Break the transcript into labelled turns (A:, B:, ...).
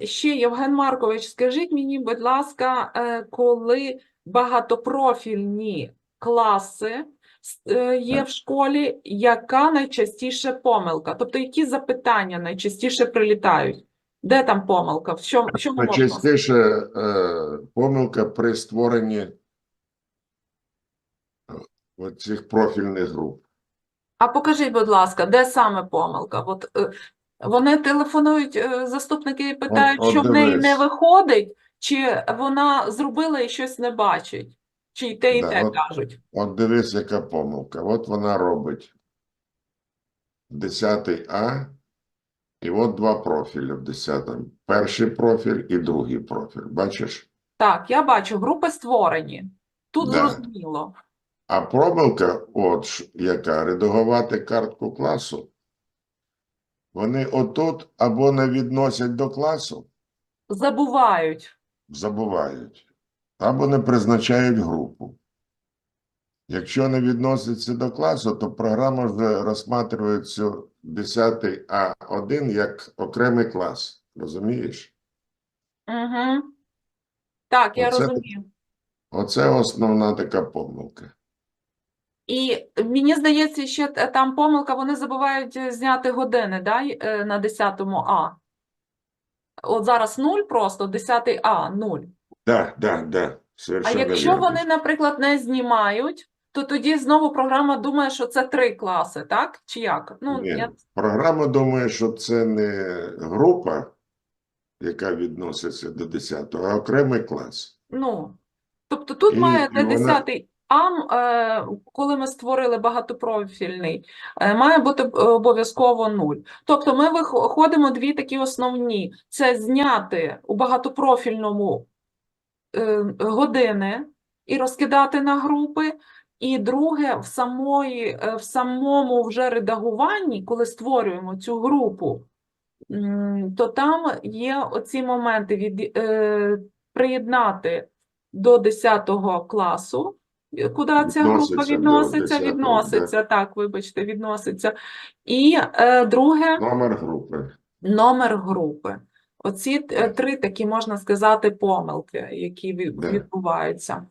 A: ще Євген Маркович, скажіть мені, будь ласка, е, коли багатопрофільні класи е, є в школі, яка найчастіше помилка? Тобто, які запитання найчастіше прилітають? Де там помилка? В чому, в чому можна?
B: Найчастіше е, помилка при створенні оцих профільних груп.
A: А покажіть, будь ласка, де саме помилка? От вони телефонують, е, заступники і питають,
B: от
A: що в неї не виходить, чи вона зробила і щось не бачить, чи й те, і
B: Да,
A: те
B: от-
A: кажуть.
B: От дивись, яка помилка. От вона робить 10 А, і от два профілі в 10. Перший профіль і другий профіль. Бачиш?
A: Так, я бачу, групи створені. Тут
B: Да.
A: зрозуміло.
B: А помилка, от яка, редагувати картку класу. Вони отут або не відносять до класу,
A: Забувають.
B: забувають, або не призначають групу. Якщо не відноситься до класу, то програма вже розглядає цю 10 А1 як окремий клас. Розумієш?
A: Угу. Так, я
B: Оце-
A: розумію.
B: Оце основна така помилка.
A: І мені здається, ще там помилка, вони забувають е, зняти години, да, е, на 10-му А. От зараз 0 просто, 10 А, 0.
B: Да, да, да.
A: А якщо
B: вірно.
A: вони, наприклад, не знімають, то тоді знову програма думає, що це три класи, так? Чи як? Ну,
B: Ні,
A: я...
B: програма думає, що це не група, яка відноситься до 10-го, а окремий клас.
A: ну. Тобто тут
B: І-
A: має
B: і
A: де
B: вона-
A: 10 ам, е, коли ми створили багатопрофільний, е, має бути е, обов'язково 0. Тобто ми виходимо дві такі основні. Це зняти у багатопрофільному години і розкидати на групи. І друге, в самої, в самому вже редагуванні, коли створюємо цю групу, то там є оці моменти від, е, приєднати до 10 класу, куди ця група
B: Відноситься
A: відноситься, так, вибачте, відноситься. І е, друге,
B: Номер групи.
A: номер групи. Оці е, три такі, можна сказати, помилки, які відбуваються.